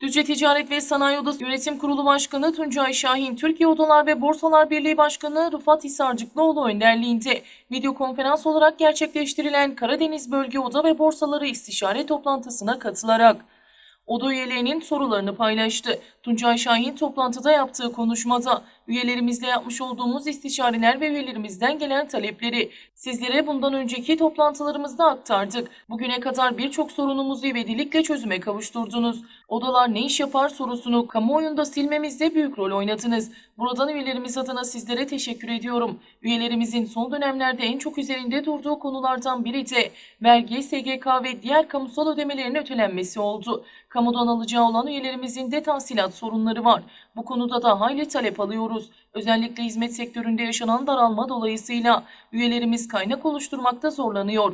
Düzce Ticaret ve Sanayi Odası Yönetim Kurulu Başkanı Tuncay Şahin, Türkiye Odalar ve Borsalar Birliği Başkanı Rıfat Hisarcıklıoğlu önderliğinde video konferans olarak gerçekleştirilen Karadeniz Bölge Oda ve Borsaları İstişare Toplantısına katılarak Oda üyelerinin sorularını paylaştı. Tuncay Şahin toplantıda yaptığı konuşmada üyelerimizle yapmış olduğumuz istişareler ve üyelerimizden gelen talepleri sizlere bundan önceki toplantılarımızda aktardık. Bugüne kadar birçok sorunumuzu ivedilikle çözüme kavuşturdunuz. Odalar ne iş yapar sorusunu kamuoyunda silmemizde büyük rol oynadınız. Buradan üyelerimiz adına sizlere teşekkür ediyorum. Üyelerimizin son dönemlerde en çok üzerinde durduğu konulardan biri de vergi, SGK ve diğer kamusal ödemelerin ötelenmesi oldu. Kamudan alacağı olan üyelerimizin de tahsilat sorunları var. Bu konuda da hayli talep alıyoruz. Özellikle hizmet sektöründe yaşanan daralma dolayısıyla üyelerimiz kaynak oluşturmakta zorlanıyor.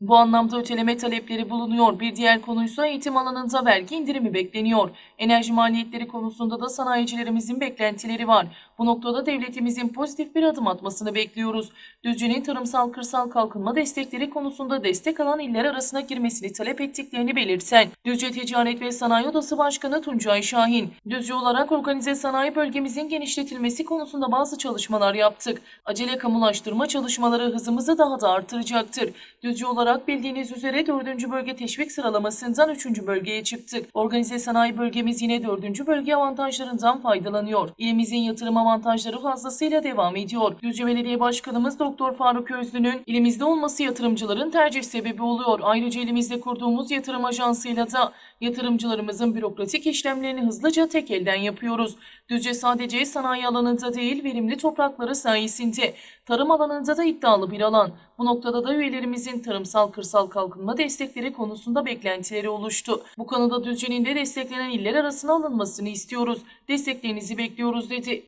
Bu anlamda öteleme talepleri bulunuyor. Bir diğer konuysa eğitim alanında vergi indirimi bekleniyor. Enerji maliyetleri konusunda da sanayicilerimizin beklentileri var. Bu noktada devletimizin pozitif bir adım atmasını bekliyoruz. Düzce'nin tarımsal kırsal kalkınma destekleri konusunda destek alan iller arasına girmesini talep ettiklerini belirten Düzce Ticaret ve Sanayi Odası Başkanı Tuncay Şahin, Düzce olarak organize sanayi bölgemizin genişletilmesi konusunda bazı çalışmalar yaptık. Acele kamulaştırma çalışmaları hızımızı daha da artıracaktır. Düzce olarak bildiğiniz üzere 4. bölge teşvik sıralamasından 3. bölgeye çıktık. Organize sanayi bölgemiz yine 4. bölge avantajlarından faydalanıyor. İlimizin yatırım avantajları fazlasıyla devam ediyor. Düzce Belediye Başkanımız Doktor Faruk Özlü'nün ilimizde olması yatırımcıların tercih sebebi oluyor. Ayrıca elimizde kurduğumuz yatırım ajansıyla da yatırımcılarımızın bürokratik işlemlerini hızlıca tek elden yapıyoruz. Düzce sadece sanayi alanında değil verimli toprakları sayesinde tarım alanında da iddialı bir alan. Bu noktada da üyelerimizin tarımsal kırsal kalkınma destekleri konusunda beklentileri oluştu. Bu konuda Düzce'nin de desteklenen iller arasına alınmasını istiyoruz. Desteklerinizi bekliyoruz dedi.